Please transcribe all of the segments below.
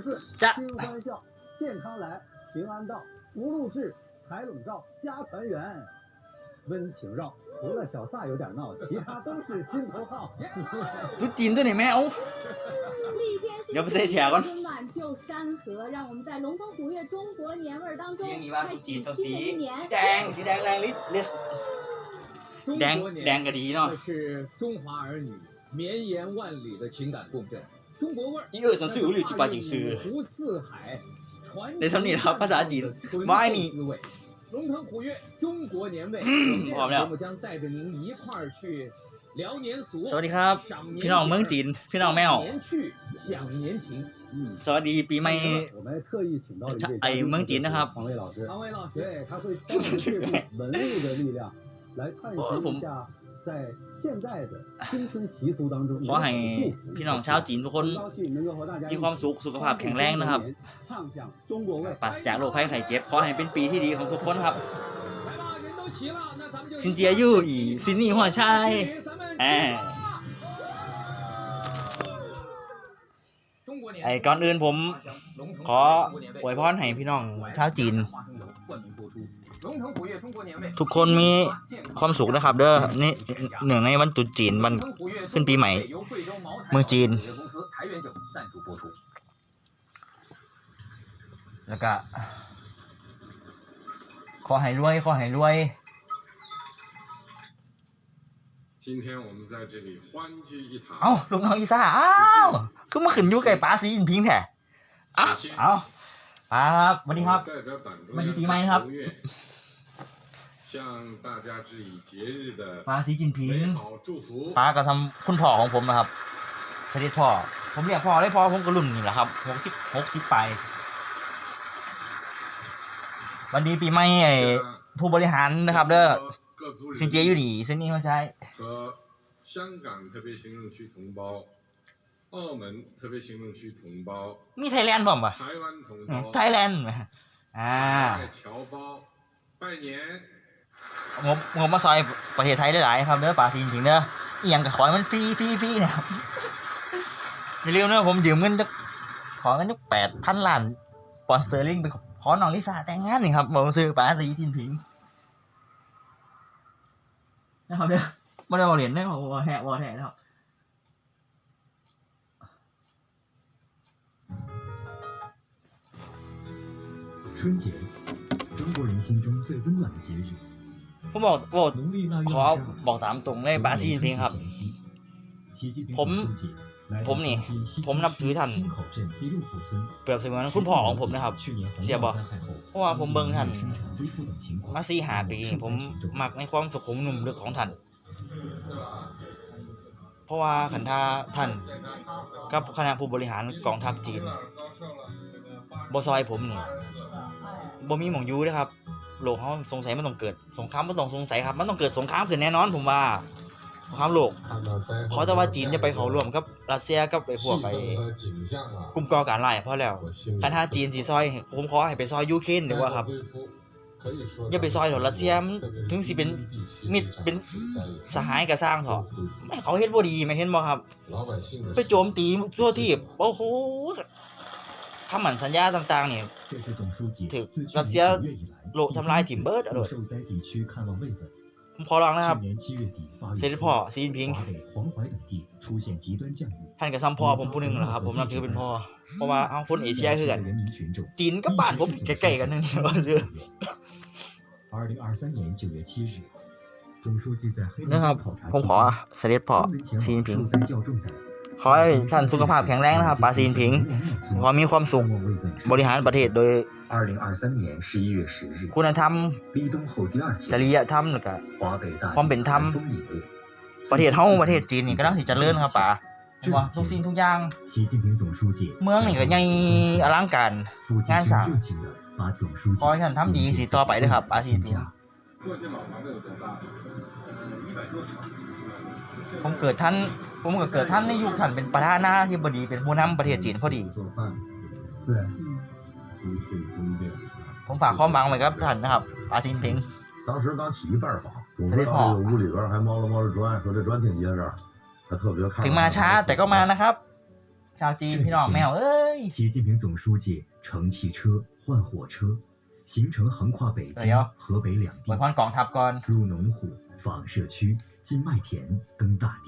事，加心欢笑，健康来，平安到，福禄至，财笼罩，家团圆，温情绕。除了小撒有点闹，其他都是心头好。都盯着你们哦。要不再钱了？山河，让我们在龙腾虎跃中国年味儿当中，开启新的一年。是的，两两个的呢？是中华儿女绵延万里的情感共振。中国味儿。 อีเออสันสื่อหรือจุบาจิงสื่อ 五湖四海，传 ในสำเนียงครับภาษาจีน 醇 ไม่ 厚 มี 滋味。龙腾虎跃，中国年味。好了我们这档节目将带着您一块儿去聊年俗。 สวัสดีครับ 赏年 พี่น้องเมืองจีน พี่น้องแมว 年去，享年情。嗯， สวัสดีปีใหม่ 我们特意请到了一位哎蒙吉呢哈黄 伟老师，唐伟老师，对，他会带着这股文物的力量来探寻一下在现在的新春习俗当中 ขอให้พี่น้องชาวจีนทุกคน 很高兴能够和大家 มีความสุขสุขภาพแข็งแรงนะครับ 唱响中国味。 ปราศจากโรคภัยไข้เจ็บ ขอให้เป็นปีที่ดีของทุกคนครับ 来吧，人都齐了，那咱们就 ซินเจียยู่อีซินนี่หัวชัย 咱们 哎中国年 ไอ้ก่อนอื่นผม ขออวยพรให้พี่น้องชาวจีน 龙腾虎跃中国年味， ทุกคนมีความสุขนะครับ เด้อนี่หนึ่งในวันจุดจีนวันขึ้นปีใหม่เมืองจีน แล้วก็ขอให้รวยขอให้รวยเอ้าลุงน้องอีซ่าอ้าวคือมาขึ้นยุไก่ป้าสีนพิแท้อ้าว ปาครับสวัสดีครับมันดีปีใหม่นะครับป้าสีจินผิงป้ากระทำคุณพ่อของผมนะครับชนิดพ่อ ผมเรียกพ่อได้พ่อผมก็รุ่นนี่แหละครับหกสิบหกสิบไปวันดีปีใหม่ไอ้ผู้บริหารนะครับ เด้อซินเจอยู่ดีเส้นนี้มาใช้ 澳门特别行政区同胞、 มีไทยแลนด์บ่มปะ 台湾同 ไท 胞 ยแลนด์อ่า 海外侨胞拜年。 งบงบมาซอยประเทศไทยได้หลายๆครับเด้อป่าซีนถึงเด้ออีหยังก็ขอให้มันฟรีฟรีฟรีเนี่ยครับอย่าลืมนะผมยืมเงินจะขอเงินจะแปดพันล้านปอนด์สเตอร์ลิงไปขอน้องลิซ่าแต่งงานนี่ครับบอกซื้อป่าสีทินผิงนะครับเด้อไม่ได้บอกเหรียญได้บอกว่าแหะบอกแหะนะครับ 春节，中国人心中最温暖的节日。 ผมบอกบอก 农历腊月 ขอ 二十二， บอกตามตรงเลยป่าสีทินผิงครับ 前夕，习近平 ผม 总书记来 ผมนี่ 到江西 ผมนับถือท่าน 新口镇第六户村。 เปรียบเสมือนคุณพ่อของผมนะครับ 去年洪 เสียบ่ 涝灾害后， เพราะว่าผมเบิ่งท่าน 生产恢复等情况 มาสี่หาปีนี่ผม 受灾群众 มักในความสุขุมนุ่มลึกของท่าน เพราะว่าขันท่าท่าน กับคณะผู้บริหารกองทัพจีนบซอยผมนี่ บ่มีหมองอยูนะครับโลกเขาสงสัยมันต้องเกิดสงครามมันต้องสงสัยครับ มันต้องเกิดสงครามขึ้นแน่นอนผมว่าสงครามโลกขอแต่ว่าจีนจะไปเขาร่วมกับรัสเซียกับไอ้พวกไอ้กลุ่มก่อการร้ายพอแล้วคันถ้าจีนสีซอยผมขอให้ไปซอยยูเครนดีกว่าครับอย่าไปซอยหรอกรัสเซียมันถึงสิเป็นมิตรเป็นสหายกับสร้างเถอะไม่เขาเฮ็ดบ่ดีไม่เห็นบ่ครับ ไปโจมตีทั่วที่โอ้โห คำหมั่นสัญญาต่างๆเนี่ยถือรัสเซียโลทำลายถิ่นเบิร์ดอร่อยผมขอรังนะครับเซริพ่อซีนพิงท่านกับซัมพ่อผมผู้หนึ่งเหรอครับ ผมนับถือเป็นพ่อ เพราะว่าเอาคนเอเชียคือกัน จีนกับบ้านผมใกล้ๆกันนึงว่าเยอะนะครับผมขอเสด็จพ่อซีนพิง ขอให้ท่านสุขภาพแข็งแรงนะครับปาซีนผิง ขอมีความสุขบริหารประเทศโดยคุณธรรมจริยธรรมแล้วก็ความเป็นธรรมประเทศเฮาประเทศจีนนี่ก็น่าสิจะเจริญนครับป๋าทุกสิ่งทุกอย่าง เมืองนี่ก็ใหญ่อลังการงานสางขอให้ท่านทำดีสิต่อไปเลยครับอาซีพีผมเกิดท่าน ผมก็เกิดท่านในยุคท่านเป็นประธานาธิบดีเป็นผู้นำประเทศจีนพอดี 做饭，对，如此宫殿。 ผมฝากความหวังไว้กับท่านนะครับอาซีนพิง 当时刚起一半房，总知道这个屋里边还猫了猫着砖，说这砖挺结实，还特别看。 ถึงมาช้าแต่ก็มานะครับ ชาวจีนพี่น้องแมวเอ้ย 习近平总书记乘汽车换火车，行程横跨北京哎呦、河北两 ไว้ 地 พ，รกองทัพก่อน 入农户、访社区、进麦田、登大堤。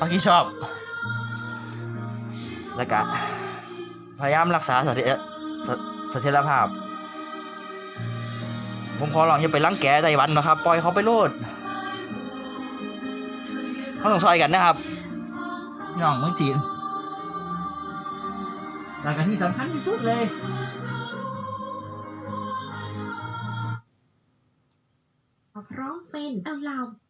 ปักกี้ชอบ แล้วก็พยายามรักษาเสถียรเสเสถียรภาพ ผมขอลองอย่าไปรังแกไต้หวันนะครับ ปล่อยเขาไปโลดเขาต้องซอยกันนะครับพี่น้องเมืองจีนหลักการที่สำคัญที่สุดเลยพร้อมเป็นเอาเรามา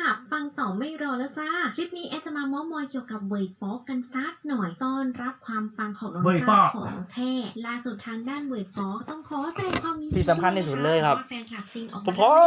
ค่ะปังต่อไม่รอแล้วจ้า คลิปนี้แอดจะมามอมอยเกี่ยวกับเบยป๊อกกันซักหน่อย ต้อนรับความปังของน้องเบยป๊ซ่าอกของแท้ล่าสุดทางด้านเบยป๊อกต้องขอแสดงความยินดีที่สำคัญที่สุดเลยครับว่าแฟนคลับจีนออกผมขอว่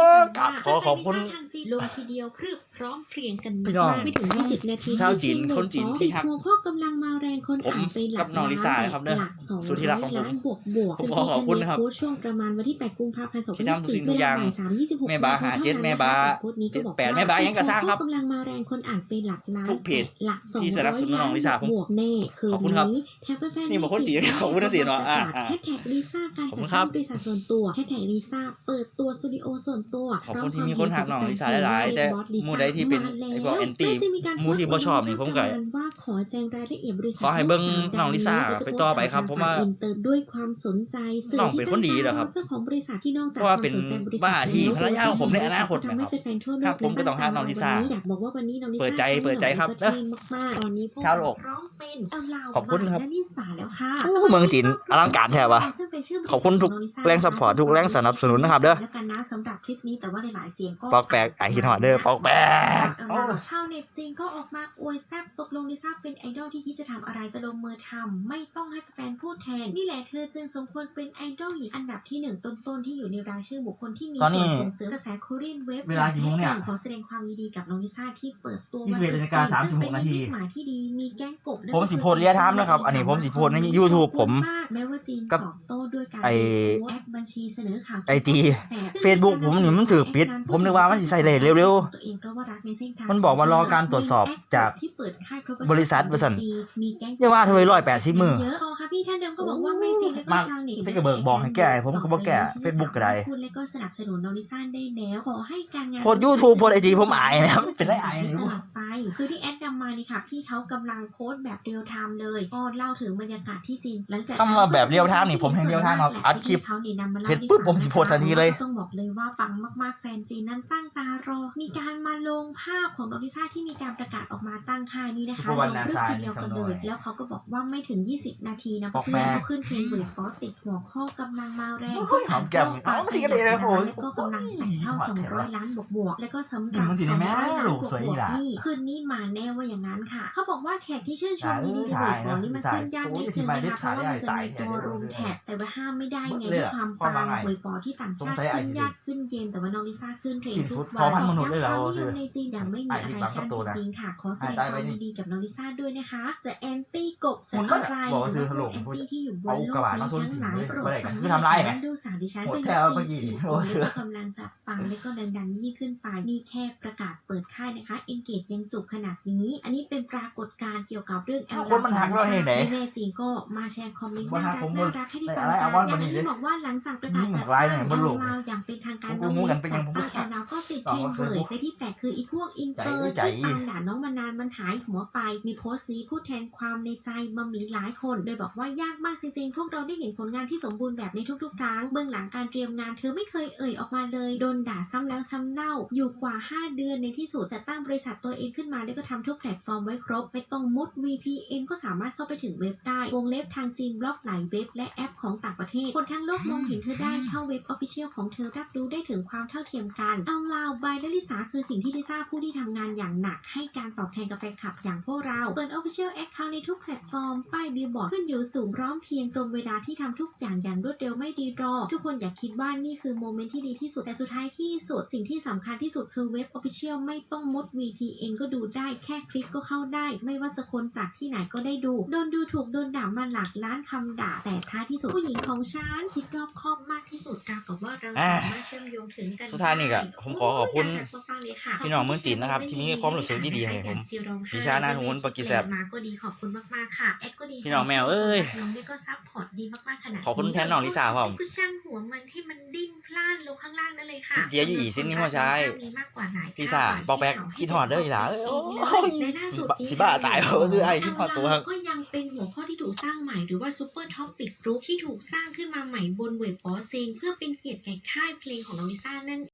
าขอขอบคุณแฟนๆทางจีนลงทีเดียวพรึบพร้อมเพรียงกันพี่น้องมากไม่ถึง20นาทีชาวจีนคนจีนที่ฮักหัวข้อกำลังมาแรงคนผมอ่านไปหลักับน้องลิซ่านะครับเนี่ยหลักสองสุดที่รักของผมล้านบวกบวกผมขอขอบคุณนะครับโพสต์ช่วงประมาณวันที่8กุมภาพันธ์ที่ทำทุกสิ่งทุกอย่างเวลบ่สามยี่สิบหกแม่บาหาเจ็ดแม่บาโพสต์นี้ก็บอกแปดแม่บายังกระสร้างครับกำลังมาแรงคนอ่านไปหลักล้านทุกเพจหลักสองที่สนับสนุนน้องลิซ่าผมบวกแน่คืนขอบคุณครับนี้แท็บแฟนๆนี่บอกคนจีนขอบคุณนะสิเนาะอ่าอ่าแฮชแท็กลิซ่าการขอบคุจัดณครับบริษัทส่วนตัวแฮชแท็กลิซ่าเปิดตัวสตูดิโอส่วนตัวขอบคุณที่มีคนหักน้องลิซ่าหลายๆแต่หมู่ใดที่เป็นไอ้พวก anti หมู่ที่บ่ชอบนี่ผมก็ว่าขอแจ้งรายละเอียดบริษัทขอให้เบิ่งน้องลิซ่าไปต่อไปครับเพราะว่าอินเตอร์ด้วยความสนใจสื่น้องเป็นคนดีเหรอครับเจ้าของบริษัทที่นอกจากเพราะว่าเป็นควมสนใจบริษัทบ้าที่ภรรยาของผมในอนาคตทำให้นะครับแฟนๆทั่วโลครักบผมก็ต้องหาน้องลิซ่าวันนี้อยากบอกว่าวันนี้น้องลิซ่าเปิดใจเปิดใจครับเท่มากๆตอนนี้พวกชาวโลกพร้อมเป็นเอาลาวขอบคุณครับและนิสาแล้วค่ะโอ้เมืองจีนอลังการแท้วะซึ่งเป็นชื่บริษัทขอบคุณทุกน้ลิซ่าแรงซัพพอร์ตทุกแรงสนับสนุนนะครับเด้อแล้วกันนะสำหรับคลิปนี้แต่ว่าหลายๆเสียงก็ปอกแปลกไอคิดฮอดเด้อปอกแปลกเอาล่ะชาวเน็ตจีนก็ออกมาอวยแซบตกลงลิซ่าเป็นไอดอลที่คิดจะทำอะไรจะลงมือทำไม่ต้องให้แฟนพูดแทนนี่แหละเธอจึงสมควรเป็นไอดอลหญิงอันดับที่หนึ่งต้นๆที่อยู่ในรายชื่อบุคคลที่มีตอนนี้ส่วนส่งเสริมกระแสโคเรียนเว็บเวลากี่โมงเนี่ยขอแสดงความยินดีกับน้องลิซ่าที่เปิดตัว21นาฬิกา36ซึ่งเป็นนาทีมิตรหมายที่ดีมีแก๊งกบผมสิโพสต์เรียทามนะครับ อันนี้ผมสิโพสต์ใน YouTube ผมแม้ว่าจีนกับตอบโต้ด้วยการไอ้โพสต์แอปบัญชีเสนอข่าวไอจีแสบ Facebook ผมนี่มันถือปิด ผมนึกว่ามันสิใส่เลทเร็วตัวเองเพราะว่ารักในเส้นทางมันบอกว่ารอการตรวจสอบจากที่เปิดค่ายครบริษัทบริษัทมีแก๊งอย่าว่าเธอร้อยแปดสิบมือเยอะอ๋อค่ะ พี่ท่านเดิมก็บอกว่าไม่จริงแล้วก็มาชาวเน็ตซิกเกอร์เบิร์กบอกให้แก้ผมก็บ่แก้ Facebook ก็ได้คุณแล้วก็สนับสนุนน้องลิซ่าได้แล้วขอให้การงานโพสต์ YouTube โพสต์ IG ผมอายนะครับเป็นไรอายตเนี่ยลอดไป คือที่แอดนำมานี่ค่ะ พี่เขากำลังโพสต์แบบเรียลไทม์เลยก็เล่าถึงบรรยากาศที่จีนหลังจากคำว่าแบบ real time นี่ผมเห็น real time ครับอัดคลิปเขานี่นำมาล่าเสร็จปุ๊บผมสิโพสต์ทันทีเลย ต้องบอกเลยว่าปังมากๆแฟนจีนนั้นตั้งตารอ มีการมาลงภาพของน้องลิซ่าที่มีการประกาศออกมาตั้งค่ายนี้นะคะซุปเปอร์วันลงนารูปซายทีเดียวกันเลยนี่สำนวนแล้วเขาก็บอกว่าไม่ถึง 20 นาทีนะบอกเพื่อนแม่เขาขึ้นเพลงเบิร์ดฟอสติดหัวข้อกำลังมาแรงโอ้ยหอมแก้มเอามาสิกระเดะเลยโอ้ยแล้วก็กำลังแต่เข้าหอมแก้ม200ล้านบวกบวกๆแล้วก็สำหรับมันสิได้แม่200ล้านลูบกวกสวยบอีวกหล่ะนี่คืนนี้มาแน่ว่าอย่างนั้นค่ะ เขาบอกว่าแท็กที่ชื่นชมนี่ดีถ่ายเบิร์ดฟอสนี่มันขึ้นยากนิดนึงถ่ายนะคะเพราะว่ามันจะถ่ายมีตัวถ่ายรูมแท็กแต่ว่าห้ามไม่ได้ไงเลยด้วยอะความความปังว่าไงเบิร์ดฟอสที่ต่างชาติสงสัยไอ้ขึ้นสิยากขึ้นเย็นแต่ว่าน้องลิซ่าขึ้นเทรนสินด์ฟุทุตกพอวันพันมนุษย์เลยเหรอความนิซื้ยอมในจีนอย่างไม่มีไอ้อะไรที่บังคักั้บนตัวจนะริงๆค่ะขอแสดงไอ้คไปวามนี่ยินดีกับน้องลิซ่าด้วยนะคะ จะแอนตี้กบผมจะก็อะไรบอกว่าซื้อถล่มแอนตี้ที่อยู่บนเอาโลกระกบะมานี้ส้นทั้งถิ่นหลายเลยโปรดเมื่อไหร่ฟังคือทำร้ายไหมดูสาวดิฉันโหดเป็นแท้ว่าเมื่อกี้ซีนี่อีโอ้โอเสือกำลังจะปังและก็ดังๆยิ่งขึ้นไปนี่แค่ประกาศเปิดค่ายนะคะเอนเกจยังจุกขนาดนี้ อันนี้เป็นปรากฏการณ์เกี่ยวกับเรื่องแอลคนมันหักเราเห็นไหนแม่จีนก็มาแชร์คอมเมนต์บ่น่าหัรักกผมน่ารักให้ได้ฟังอะไรกัเอานว่าอย่างวันนี้ที่เลยบอกว่าหลังจากประกาศยิ่งจัดร้ายตั้เนี่งยแอบนโลกลาวอย่างเป็นทางการผมน้องรู้มิกันสเป็นจัยัดงผมตั้งแอลลาวก็ติดเทรนด์เบยแต่ที่แปลกคืออีพวกอินเตอร์ใจที่ตามด่าน้องมานานมันหายหัวไป มีโพสต์นี้พูดแทนความในใจมามีหลายคน โดยบอกว่าว่ายากมากจริงๆ พวกเราได้เห็นผลงานที่สมบูรณ์แบบในทุกๆครั้งเบื้องหลังการเตรียมงานเธอไม่เคยเอ่ยออกมาเลยโดนด่าซ้ำแล้วซ้ำเล่าอยู่กว่า 5 เดือนในที่สุดจะตั้งบริษัทตัวเองขึ้นมาแล้ก็ทำทุกแพลตฟอร์มไว้ครบ ไม่ต้องมุด VPN ก็สามารถเข้าไปถึงเว็บได้ วงเล็บทางจีนบล็อกหลายเว็บและแอปของต่างประเทศ คนทั้งโลกมองเห็นเธอได้เท่าเว็บออฟฟิเชียลของเธอรับรู้ได้ถึงความเท่าเทียมกันเอาลาวบายและลิสาคือสิ่งที่ลิซ่าผู้ที่ทำงานอย่างหนัก ให้การตอบแทนกับแฟนคลับอย่างพวกเรา เปิด Official Account ในทุกแพลตฟอร์ม ป้ายบิลบอร์ดขึ้นอยู่สูงพร้อมเพียงตรงเวลาที่ทำทุกอย่างอย่างรวดเร็วไม่ดีรอ ทุกคนอย่าคิดว่านี่คือโมเมนต์ที่ดีที่สุดแต่สุดท้ายที่สุดสิ่งที่สำคัญที่สุดคือเว็บ Official ไม่ต้องมด VPN ก็ดูได้แค่คลิกก็เข้าได้ ไม่ว่าจะคนจากที่ไหนก็ได้ดู โดนดูถูกโดนด่ามาหลากล้านคำด่า แต่ท้ายที่สุดผู้หญิงของฉันคิดรอบคอบมากที่สุดราวกับว่าเราอ่าสามารถเชื่อมโยงถึงกันสุดท้ายนี่ก็ได้ผมขอขอบคุณยากจะฟังเลยค่ะพี่น้องเมืองจีนนะครับ ที่มีความรู้สึกดีๆให้ผมวิชาหน้าหูนปากีแซบมาก็ดีขอบคุณมากๆค่ะแอดก็ดีพี่น้องแมวเอ้ยน้องได้ก็ซัพพอร์ตดีมากๆขนาดนี้ขอบคุณแทนน้องลิซ่าครับผมก็ช่างหัวมันให้มันดิ้นพล่านลงข้างล่างนั่นเลยค่ะสิเจียอยู่อีสิ้นนี่หัวใช้มีมากกว่าหลายลิซ่าเท่ปอกแป๊กคิดฮอดเด้ออีหลาเอ้ยโอ้ยและล่าสุดนี้สิบ้าตายเพราะว่าซื้อไอ้คิดฮอดตัว ก็ยังเป็นหัวข้อที่ถูกสร้างใหม่หรือว่าซูเปอร์ท็อปปิกกรุ๊ปที่ถูกสร้างขึ้นมาใหม่บนเว็บปอเจงเพื่อเป็นเกียรติแก่ค่ายเพลงของน้องลิซ่านั่น